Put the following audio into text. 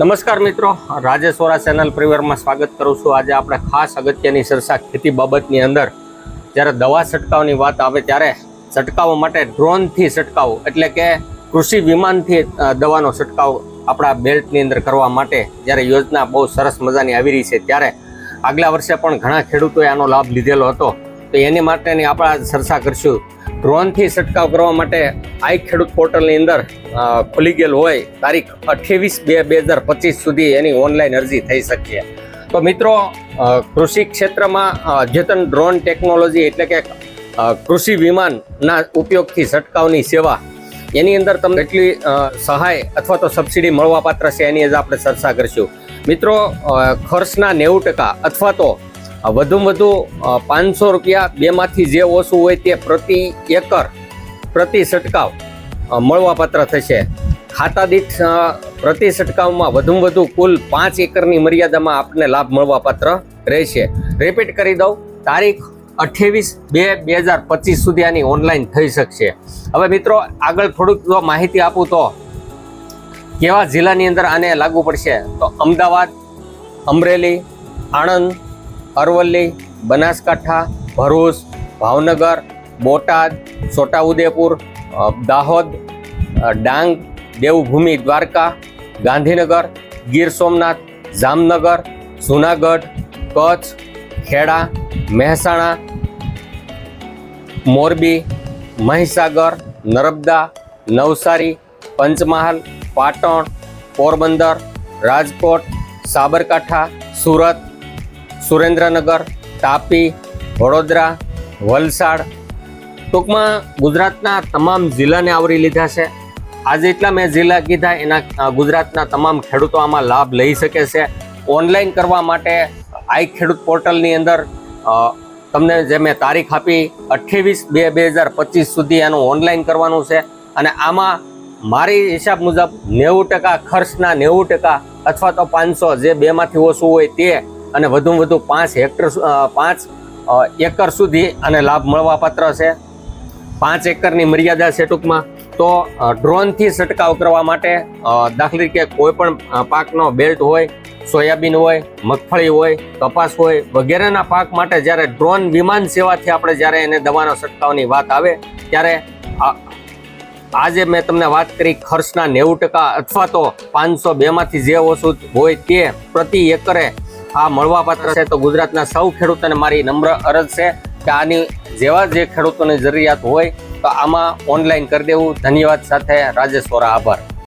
નમસ્કાર મિત્રો રાજેશ્વરા ચેનલ પરિવારમાં સ્વાગત કરું છું. આજે આપણે ખાસ અગત્યની ચર્ચા ખેતી બાબતની અંદર. જ્યારે દવા છંટકાવની વાત આવે ત્યારે છંટકાવ માટે ડ્રોનથી છંટકાવ, એટલે કે કૃષિ વિમાનથી દવાનો છંટકાવ આપણા બેલ્ટની અંદર કરવા માટે જ્યારે યોજના બહુ સરસ મજાની આવી રહી છે, ત્યારે આગલા વર્ષે પણ ઘણા ખેડૂતોએ આનો લાભ લીધેલો હતો. તો એની માટેની આપણે ચર્ચા કરશું. ડ્રોનથી છંટકાવ કરવા માટે આઈ ખેડૂત પોર્ટલની અંદર ખુલી ગયેલ હોય તારીખ અઠ્યાવીસ બે બે હજાર પચીસ સુધી એની ઓનલાઈન અરજી થઈ શકીએ તો મિત્રો કૃષિ ક્ષેત્રમાં અદ્યતન ડ્રોન ટેકનોલોજી એટલે કે કૃષિ વિમાનના ઉપયોગથી છંટકાવની સેવા, એની અંદર તમને એટલી સહાય અથવા તો સબસિડી મળવાપાત્ર છે એની જ આપણે ચર્ચા કરીશું. મિત્રો ખર્ચના નેવું ટકા અથવા તો વધુમાં વધુ પાંચસો રૂપિયા બેમાંથી જે ઓછું હોય તે પ્રતિ એકર, પ્રતિ છંટકાવ મળવાપાત્ર થશે. ખાતા દીઠ પ્રતિ છંટકાવમાં વધુમાં વધુ કુલ પાંચ એકરની મર્યાદામાં આપને લાભ મળવાપાત્ર રહેશે. રિપીટ કરી દઉં, તારીખ અઠ્યાવીસ બે બે હજાર પચીસ સુધી આની ઓનલાઈન થઈ શકશે. હવે મિત્રો, આગળ થોડુંક જો માહિતી આપું તો કેવા જિલ્લાની અંદર આને લાગુ પડશે? તો અમદાવાદ, અમરેલી, આણંદ અરવલ્લી, બનાસકાંઠા, ભરૂચ, ભાવનગર, બોટાદ, છોટાઉદેપુર દાહોદ ડાંગ, દેવભૂમિ, દ્વારકા, ગાંધીનગર, ગીર સોમનાથ, જામનગર, જુનાગઢ, કચ્છ, ખેડા, મહેસાણા, મોરબી, મહીસાગર, નર્મદા, નવસારી, પંચમહાલ, પાટણ, પોરબંદર, રાજકોટ, સાબરકાંઠા, સુરત સુરેન્દ્રનગર, તાપી, વડોદરા, વલસાડ. ટૂંકમાં ગુજરાતના તમામ જિલ્લાને આવરી લીધા છે. આજે એટલા મેં જિલ્લા કીધા એના ગુજરાતના તમામ ખેડૂતો આમાં લાભ લઈ શકે છે. ઓનલાઈન કરવા માટે આઈ ખેડૂત પોર્ટલની અંદર તમને જે મેં તારીખ આપી અઠ્યાવીસ બે બે હજાર પચીસ સુધી એનું ઓનલાઈન કરવાનું છે. અને આમાં મારી હિસાબ મુજબ નેવું ટકા ખર્ચના નેવું ટકા અથવા તો પાંચસો જે બેમાંથી ઓછું હોય તે અને વધુમાં વધુ પાંચ હેક્ટર પાંચ એકર સુધી અને લાભ મળવાપાત્ર છે. પાંચ એકરની મર્યાદા છે ટૂંકમાં. તો ડ્રોનથી છંટકાવ કરવા માટે દાખલા તરીકે કોઈ પણ પાકનો બેલ્ટ હોય, સોયાબીન હોય, મગફળી હોય, કપાસ હોય, વગેરેના પાક માટે જ્યારે ડ્રોન વિમાન સેવાથી આપણે જ્યારે એને દવાનો છંટકાવની વાત આવે, ત્યારે આજે મેં તમને વાત કરી ખર્ચના નેવું ટકા અથવા તો પાંચસો બેમાંથી જે ઓછું હોય તે પ્રતિ એકરે આ મળવાપાત્ર છે તો ગુજરાતના સૌ ખેડૂતોને મારી નમ્ર અરજ છે કે આની જેવા જે ખેડૂતોની જરૂરિયાત હોય તો આમાં ઓનલાઈન કરી દેવું. ધન્યવાદ સાથે રાજેશ્વરા આભાર.